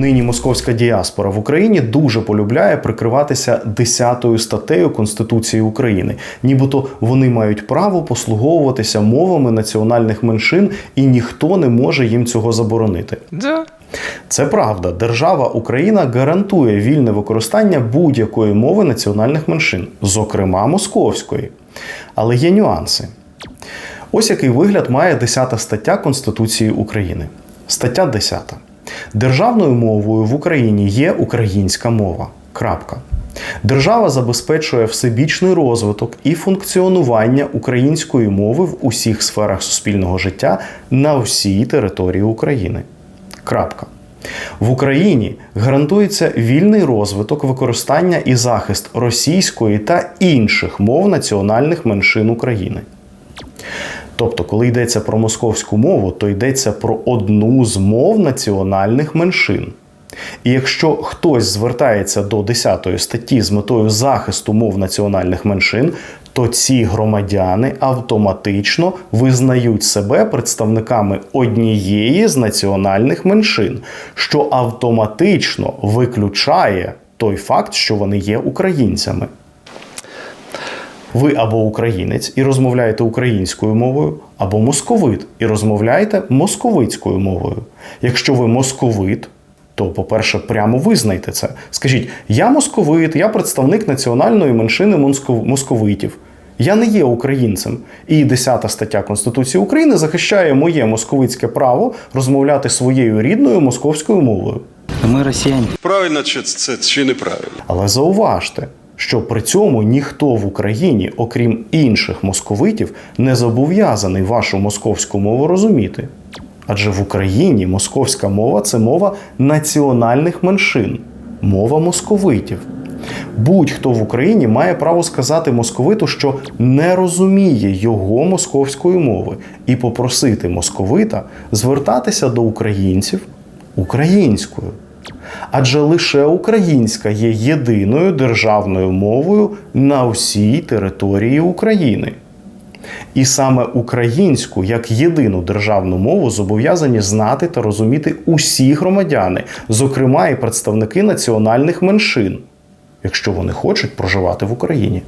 нині московська діаспора в Україні дуже полюбляє прикриватися 10 статтею Конституції України, нібито вони мають право послуговуватися мовами національних меншин, і ніхто не може їм цього заборонити. Да. Це правда. Держава Україна гарантує вільне використання будь-якої мови національних меншин, зокрема московської. Але є нюанси. Ось який вигляд має 10 стаття Конституції України. Стаття 10. Державною мовою в Україні є українська мова. Крапка. Держава забезпечує всебічний розвиток і функціонування української мови в усіх сферах суспільного життя на всій території України. Крапка. В Україні гарантується вільний розвиток, використання і захист російської та інших мов національних меншин України. Тобто, коли йдеться про московську мову, то йдеться про одну з мов національних меншин. І якщо хтось звертається до 10 статті з метою захисту мов національних меншин, то ці громадяни автоматично визнають себе представниками однієї з національних меншин, що автоматично виключає той факт, що вони є українцями. Ви або українець і розмовляєте українською мовою, або московит і розмовляєте московицькою мовою. Якщо ви московит, то, по-перше, прямо визнайте це. Скажіть, я московит, я представник національної меншини москов- московитів. Я не є українцем. І 10 стаття Конституції України захищає моє московицьке право розмовляти своєю рідною московською мовою. Мы россияне. Правильно чи це чи неправильно? Але зауважте, що при цьому ніхто в Україні, окрім інших московитів, не зобов'язаний вашу московську мову розуміти. Адже в Україні московська мова це мова національних меншин, мова московитів. Будь-хто в Україні має право сказати московиту, що не розуміє його московської мови, і попросити московита звертатися до українців українською. Адже лише українська є єдиною державною мовою на всій території України. І саме українську як єдину державну мову зобов'язані знати та розуміти усі громадяни, зокрема і представники національних меншин, якщо вони хочуть проживати в Україні.